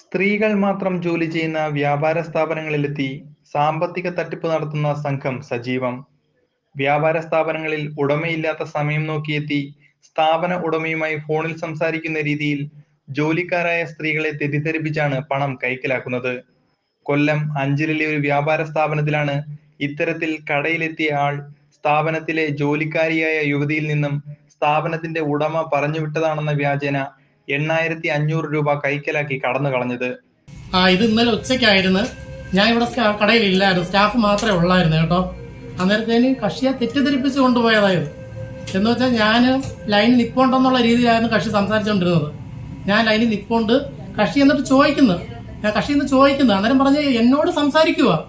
സ്ത്രീകൾ മാത്രം ജോലി ചെയ്യുന്ന വ്യാപാര സ്ഥാപനങ്ങളിലെത്തി സാമ്പത്തിക തട്ടിപ്പ് നടത്തുന്ന സംഘം സജീവം. വ്യാപാര സ്ഥാപനങ്ങളിൽ ഉടമയില്ലാത്ത സമയം നോക്കിയെത്തി സ്ഥാപന ഉടമയുമായി ഫോണിൽ സംസാരിക്കുന്ന രീതിയിൽ ജോലിക്കാരായ സ്ത്രീകളെ തെറ്റിദ്ധരിപ്പിച്ചാണ് പണം കൈക്കലാക്കുന്നത്. കൊല്ലം അഞ്ചലിലെ ഒരു വ്യാപാര സ്ഥാപനത്തിലാണ് ഇത്തരത്തിൽ കടയിലെത്തിയ ആൾ സ്ഥാപനത്തിലെ ജോലിക്കാരിയായ യുവതിയിൽ നിന്നും സ്ഥാപനത്തിന്റെ ഉടമ പറഞ്ഞുവിട്ടതാണെന്ന വ്യാജേന എണ്ണായിരത്തി അഞ്ഞൂറ് രൂപ കൈക്കലാക്കി കടന്നു കളഞ്ഞത്. ആ ഇത് ഇന്നലെ ഉച്ചയ്ക്കായിരുന്നു. ഞാൻ ഇവിടെ കടയിൽ ഇല്ലായിരുന്നു. സ്റ്റാഫ് മാത്രമേ ഉള്ളായിരുന്നു കേട്ടോ. അന്നേരത്തേന് കക്ഷിയെ തെറ്റിദ്ധരിപ്പിച്ച് കൊണ്ടുപോയതായത് എന്ന് വെച്ചാൽ ഞാൻ ലൈനിൽ നിപ്പോണ്ടെന്നുള്ള രീതിയിലായിരുന്നു കക്ഷി സംസാരിച്ചുകൊണ്ടിരുന്നത് ഞാൻ ലൈനിൽ നിപ്പോണ്ട് കക്ഷി എന്നിട്ട് ചോദിക്കുന്നു. ഞാൻ കക്ഷി എന്ന് ചോദിക്കുന്നു. അന്നേരം പറഞ്ഞ് എന്നോട് സംസാരിക്കുക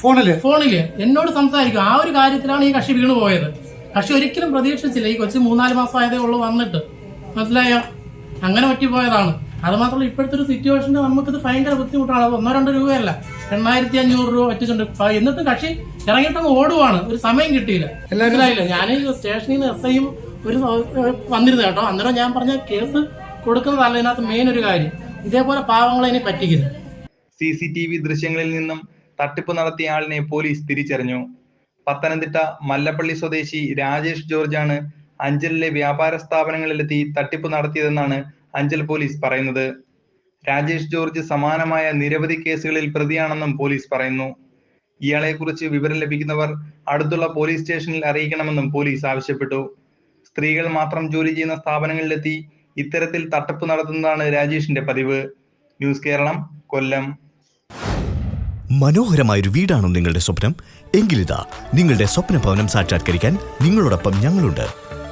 ഫോണിൽ? ഫോണിൽ. എന്നോട് സംസാരിക്കുക ആ ഒരു കാര്യത്തിലാണ് ഈ കക്ഷി വീണു പോയത് കക്ഷി ഒരിക്കലും പ്രതീക്ഷിച്ചില്ല. ഈ കൊച്ചു മൂന്നാൽ മാസം ആയതേ ഉള്ളൂ വന്നിട്ട്. മനസ്സിലായോ? അങ്ങനെ പറ്റിപ്പോയതാണ്. അത് മാത്രമല്ല ഇപ്പോഴത്തെ ഒരു സിറ്റുവേഷനിൽ നമുക്കിത് ഭയങ്കര ബുദ്ധിമുട്ടാണ്. അത് ഒന്നോ രണ്ടോ രൂപയല്ല. എണ്ണായിരത്തി അഞ്ഞൂറ് രൂപ വെച്ചിട്ടുണ്ട്. എന്നിട്ട് കക്ഷി ഇറങ്ങിയിട്ടങ്ങ് ഓടുവാണ്. ഒരു സമയം കിട്ടിയില്ല. മനസ്സിലായില്ല? ഞാൻ സ്റ്റേഷനിൽ നിന്ന് എസ് ഐയും ഒരു വന്നിരുന്നു കേട്ടോ. അന്നേരം ഞാൻ പറഞ്ഞ കേസ് കൊടുക്കുന്നതല്ല ഇതിനകത്ത് മെയിൻ ഒരു കാര്യം. ഇതേപോലെ പാവങ്ങളെ ഇനി പറ്റിക്കരുത്. സി സി ടി വി ദൃശ്യങ്ങളിൽ നിന്നും തട്ടിപ്പ് നടത്തിയ ആളിനെ പോലീസ് തിരിച്ചറിഞ്ഞു. പത്തനംതിട്ട മല്ലപ്പള്ളി സ്വദേശി രാജേഷ് ജോർജാണ് അഞ്ചലിലെ വ്യാപാര സ്ഥാപനങ്ങളിലെത്തി തട്ടിപ്പ് നടത്തിയതെന്നാണ് അഞ്ചൽ പോലീസ് പറയുന്നത്. രാജേഷ് ജോർജ് സമാനമായ നിരവധി കേസുകളിൽ പ്രതിയാണെന്നും പോലീസ് പറയുന്നു. ഇയാളെക്കുറിച്ച് വിവരം ലഭിക്കുന്നവർ അടുത്തുള്ള പോലീസ് സ്റ്റേഷനിൽ അറിയിക്കണമെന്നും പോലീസ് ആവശ്യപ്പെട്ടു. സ്ത്രീകൾ മാത്രം ജോലി ചെയ്യുന്ന സ്ഥാപനങ്ങളിലെത്തി ഇത്തരത്തിൽ തട്ടിപ്പ് നടത്തുന്നതാണ് രാജേഷിന്റെ പതിവ്. ന്യൂസ് കേരളം കൊല്ലം. മനോഹരമായ ഒരു വീടാണോ നിങ്ങളുടെ സ്വപ്നം. എങ്കിലിതാ നിങ്ങളുടെ സ്വപ്ന ഭവനം സാക്ഷാത്കരിക്കാൻ നിങ്ങളോടൊപ്പം ഞങ്ങളുണ്ട്.